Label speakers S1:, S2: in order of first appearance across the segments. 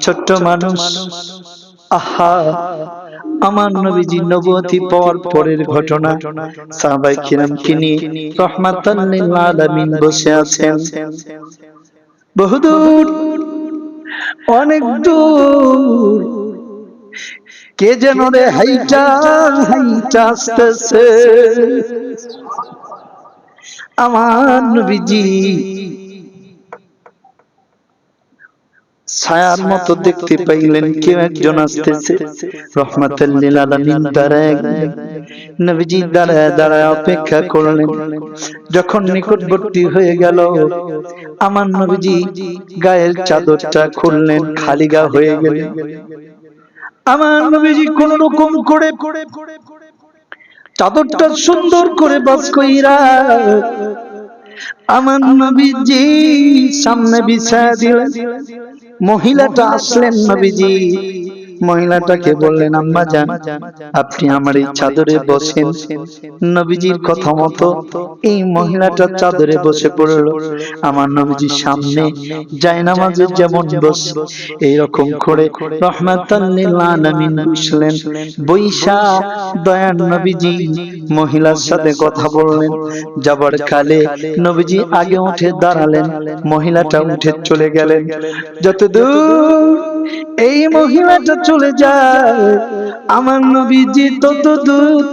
S1: ছোট্ট মানুষ। আহা, আমার নবীজি নবতী পর পরের ঘটনা। সাহাবাই কিরাম কিনি রহমাতাল লিল আলামিন বসে আছেন। বহুদূর, অনেক দূর। কে যেন রে হাইটা হাইটা আসতেছে। আমার নবীজি ছায়ার মতো দেখতে পাইলেন কেউ একজন আসতেছে। রহমাতুল্লিল আলামিন দাঁড়ায়। নবীজি দাঁড়ায় দাঁড়ায় অপেক্ষা করলেন। যখন নিকটবর্তী হয়ে গেল আমার নবীজি গায়ের চাদরটা খুললেন খালি গা হয়ে গেলেন। আমার নবীজি কোন রকম করে চাদরটা সুন্দর করে বাস কইরা আমার নবীজি সামনে বিছায়া দিলেন। মহিলাটা আসলেন নবীজি। মহিলাটাকে বললেন, আম্মা যান, আপনি আমার এই চাদরে বসেন। নবীজির কথা মতো এই মহিলাটা চাদরে বসে পড়ল। আমার নবীজির সামনে যায় নামাজে যেমন বস, এইরকম করে রহমাতাল্লিল আলামিন বসলেন। বৈশা দয়ার নবীজি মহিলার সাথে কথা বললেন। যাবার কালে নবীজি আগে উঠে দাঁড়ালেন, মহিলাটা উঠে চলে গেলেন। যতদূর এই মহিলাটা চলে যায়। আমার নবীজি তত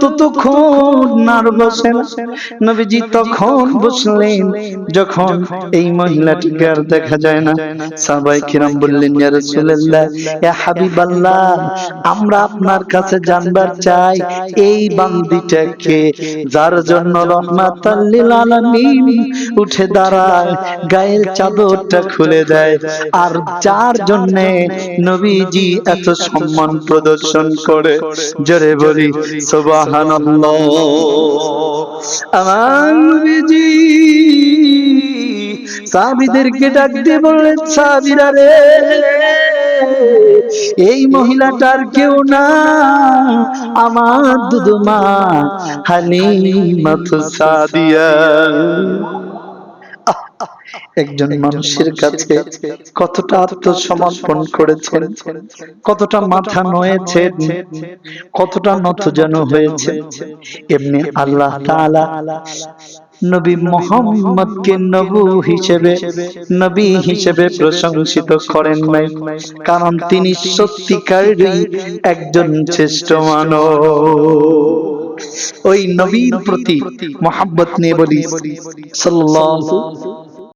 S1: ততক্ষণ আর বসেন। নবীজি তখন বসলেন, যখন এই মহিলাটিকে আর দেখা যায় না। সবাই কিরাম বললেন আমরা আপনার কাছে জানবার চাই, এই বান্দিটাকে যার জন্য রহমাতাল উঠে দাঁড়ায়, গায়ের চাদরটা খুলে দেয়। আর যার জন্যে নবীজি এত সম্মান প্রদর্শন করে। জোরে বলি, সুবহানাল্লাহ। আমার নবীজি সাহাবীদেরকে ডাক রে, এই মহিলাটার কেউ না। আমার দুদুমা হালিমাতু সাদিয়া। একজন মানুষের কাছে কতটা আত্মসমর্পণ করেছেন? কতটা মাথা নয়েছেন? কতটা নত যেন হয়েছে এমনি আল্লাহ তাআলা নবী মোহাম্মদকে নবু হিসেবে নবী হিসেবে প্রশংসিত করেন নাই। কারণ তিনি সত্যিকারেরই একজন শ্রেষ্ঠ মানব ওই নবীর প্রতি মোহাব্বত নিয়ে বলি। সাল্লাল্লাহু